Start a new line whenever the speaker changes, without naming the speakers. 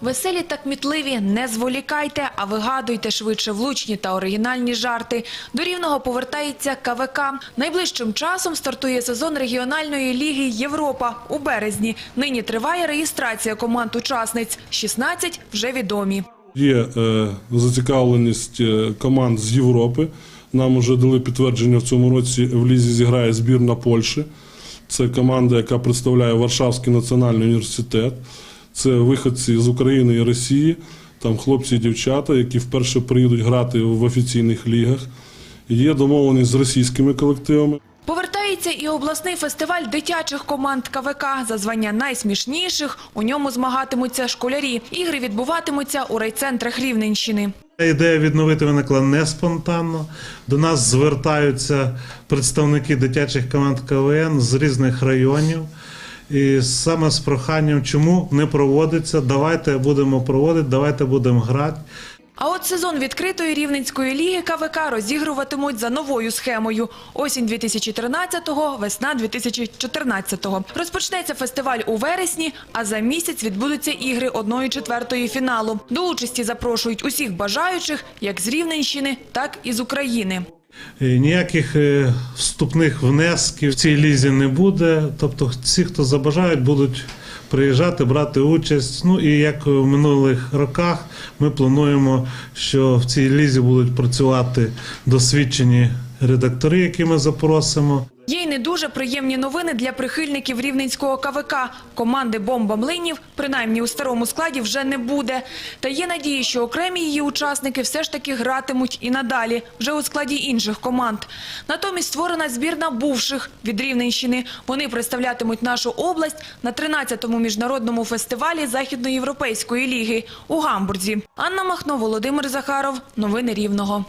Веселі та кмітливі, не зволікайте, а вигадуйте швидше влучні та оригінальні жарти. До Рівного повертається КВК. Найближчим часом стартує сезон регіональної ліги Європа у березні. Нині триває реєстрація команд учасниць. 16 вже відомі.
Є е, зацікавленість е, команд з Європи. Нам вже дали підтвердження в цьому році в лізі зіграє збірна Польщі. Це команда, яка представляє Варшавський національний університет. Це виходці з України і Росії, там хлопці і дівчата, які вперше приїдуть грати в офіційних лігах. Є домовленість з російськими колективами.
Повертається і обласний фестиваль дитячих команд КВК. За звання найсмішніших у ньому змагатимуться школярі. Ігри відбуватимуться у райцентрах Рівненщини.
Ідея відновити виникла не спонтанно. До нас звертаються представники дитячих команд КВН з різних районів. І саме з проханням, чому не проводиться, давайте будемо проводити, давайте будемо грати.
А от сезон відкритої рівненської ліги КВК розігруватимуть за новою схемою. Осінь 2013-го, весна 2014-го. Розпочнеться фестиваль у вересні, а за місяць відбудуться ігри 1-4 фіналу. До участі запрошують усіх бажаючих, як з Рівненщини, так і з України.
Ніяких е, вступних внесків в цій лізі не буде. Тобто, всі, хто забажають, будуть приїжджати, брати участь. Ну і як в минулих роках, ми плануємо, що в цій лізі будуть працювати досвідчені редактори, які ми запросимо.
Є й не дуже приємні новини для прихильників рівненського КВК. Команди «Бомба Млинів», принаймні у старому складі, вже не буде. Та є надії, що окремі її учасники все ж таки гратимуть і надалі, вже у складі інших команд. Натомість створена збірна бувших від Рівненщини. Вони представлятимуть нашу область на 13-му міжнародному фестивалі Західноєвропейської ліги у Гамбурзі. Анна Махно, Володимир Захаров. Новини Рівного.